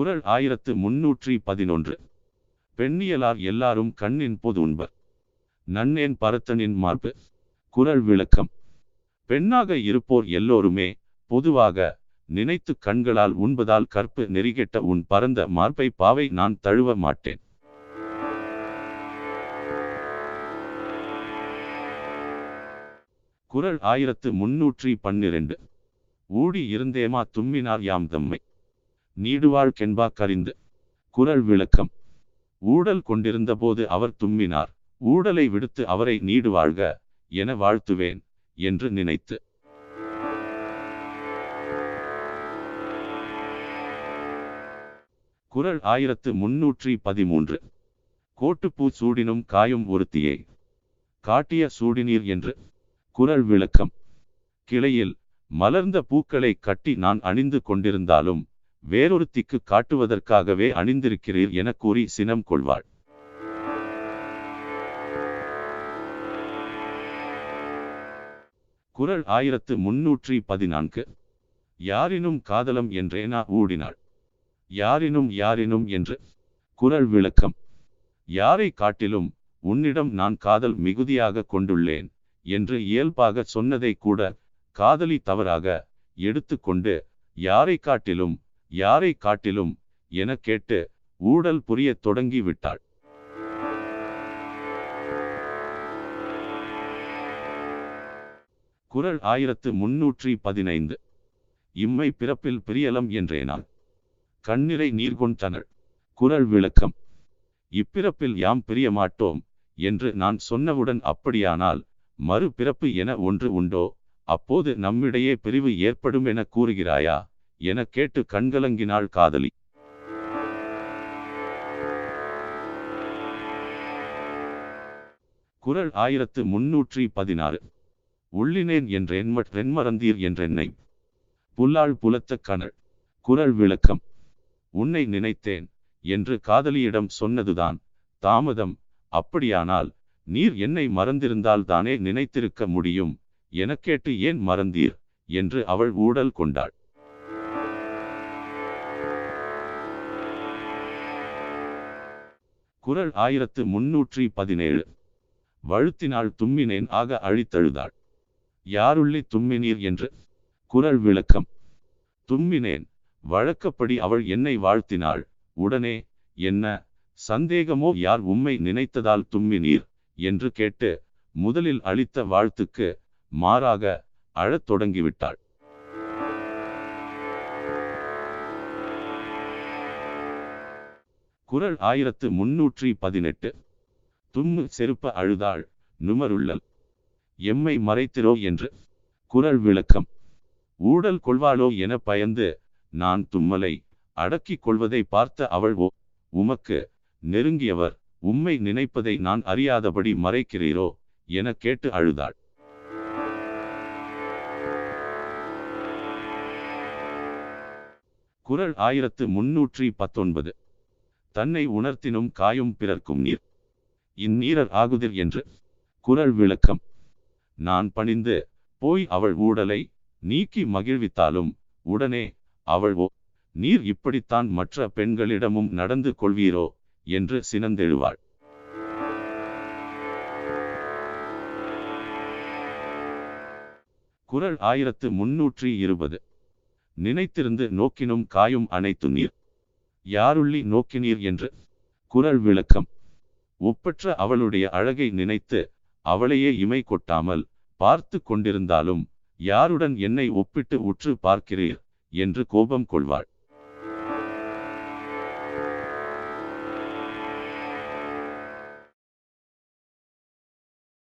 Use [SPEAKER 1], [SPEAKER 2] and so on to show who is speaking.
[SPEAKER 1] குரல் ஆயிரத்து முன்னூற்றி பதினொன்று. பெண்ணியலார் எல்லாரும் கண்ணின் பொது உண்பர். நன்னேன் பரத்தனின் மார்பு. குரல் விளக்கம். பெண்ணாக இருப்போர் எல்லோருமே பொதுவாக நினைத்து கண்களால் உண்பதால் கற்பு நெறிகெட்ட உன் பரந்த மார்பை பாவை நான் தழுவ மாட்டேன். குரல் ஆயிரத்து முன்னூற்றி பன்னிரண்டு. ஊடி இருந்தேமா தும்மினார் யாம் தம்மை. நீடுவாள் கென்பா கரிந்து. குரல் விளக்கம். ஊடல் கொண்டிருந்தபோது அவர் தும்மினார். ஊடலை விடுத்து அவரை நீடு வாழ்க என வாழ்த்துவேன் என்று நினைத்து. குரல் ஆயிரத்து முன்னூற்றி பதிமூன்று. கோட்டுப்பூ சூடினும் காயும் ஒருத்தியே. காட்டிய சூடினீர் என்று. குரல் விளக்கம். கிளையில் மலர்ந்த பூக்களை கட்டி நான் அணிந்து கொண்டிருந்தாலும் வேறொருத்திக்கு காட்டுவதற்காகவே அணிந்திருக்கிறீர் என கூறி சினம் கொள்வாள். குரல் ஆயிரத்து முன்னூற்றி பதினான்கு. யாரினும் காதலம் என்றேனா? ஊடினாள். யாரினும் யாரினும் என்று. குரல் விளக்கம். யாரை காட்டிலும் உன்னிடம் நான் காதல் மிகுதியாக கொண்டுள்ளேன் என்று இயல்பாக சொன்னதை கூட காதலி தவறாக எடுத்துக்கொண்டு யாரை காட்டிலும் யாரை காட்டிலும் என கேட்டு ஊடல் புரியத் தொடங்கி விட்டாள் குரல் ஆயிரத்து முன்னூற்றி பதினைந்து. இம்மை பிறப்பில் பிரியலம் என்றேனாள் கண்ணிறை நீர்கொண்டனள் குரல் விளக்கம். இப்பிறப்பில் யாம் பிரியமாட்டோம் என்று நான் சொன்னவுடன் அப்படியானால் மறு பிறப்பு என ஒன்று உண்டோ? அப்போது நம்மிடையே பிரிவு ஏற்படும் என கூறுகிறாயா? என கேட்டு கண்கலங்கினாள் காதலி. குரல் ஆயிரத்து முன்னூற்றி பதினாறு. உள்ளினேன் என்றேன் மற்றென்மறந்தீர் என்றென்னை புல்லாள் புலத்த கணல் குரல் விளக்கம். உன்னை நினைத்தேன் என்று காதலியிடம் சொன்னதுதான் தாமதம். அப்படியானால் நீர் என்னை மறந்திருந்தால் தானே நினைத்திருக்க முடியும். எனக்கேட்டு ஏன் மறந்தீர்? என்று அவள் ஊடல் கொண்டாள். குரல் ஆயிரத்து முன்னூற்றி பதினேழு. வழுத்தினாள் தும்மினேன் ஆக அழித்தழுதாள். யாருள்ளி தும்மினீர் என்று? குரல் விளக்கம். தும்மினேன் வழக்கப்படி அவள் என்னை வாழ்த்தினாள். உடனே என்ன சந்தேகமோ? யார் உம்மை நினைத்ததால் தும்மினீர்? என்று கேட்டு முதலில் அளித்த வாழ்த்துக்கு மாறாக அழத் தொடங்கிவிட்டாள். குரல் ஆயிரத்து முன்னூற்றி பதினெட்டு. தும்மு செருப்ப அழுதாள் நுமருள்ளல். எம்மை மறைத்திரோ என்று குரல் விளக்கம். ஊடல் கொள்வாளோ என பயந்து நான் தும்மலை அடக்கிக் கொள்வதை பார்த்த அவள் ஓ உமக்கு நெருங்கியவர் உம்மை நினைப்பதை நான் அறியாதபடி மறைக்கிறீரோ என கேட்டு அழுதாள். குரல் ஆயிரத்து முன்னூற்றி பத்தொன்பது. தன்னை உணர்த்தினும் காயும் பிறர்க்கும் நீர். இந்நீரர் ஆகுதிர் என்று. குரல் விளக்கம். நான் பணிந்து போய் அவள் ஊடலை நீக்கி மகிழ்வித்தாலும் உடனே அவள் ஓ நீர் இப்படித்தான் மற்ற பெண்களிடமும் நடந்து கொள்வீரோ? என்று சினந்தெழுவாள். குரல் ஆயிரத்து முன்னூற்றி இருபது. நினைத்திருந்து நோக்கினும் காயும் அனைத்து நீர். யாருள்ளி நோக்கினீர் என்று? குரல் விளக்கம். ஒப்பற்ற அவளுடைய அழகை நினைத்து அவளையே இமை கொட்டாமல் பார்த்து கொண்டிருந்தாலும் யாருடன் என்னை ஒப்பிட்டு உற்று பார்க்கிறீர்? என்று கோபம் கொள்வாள்.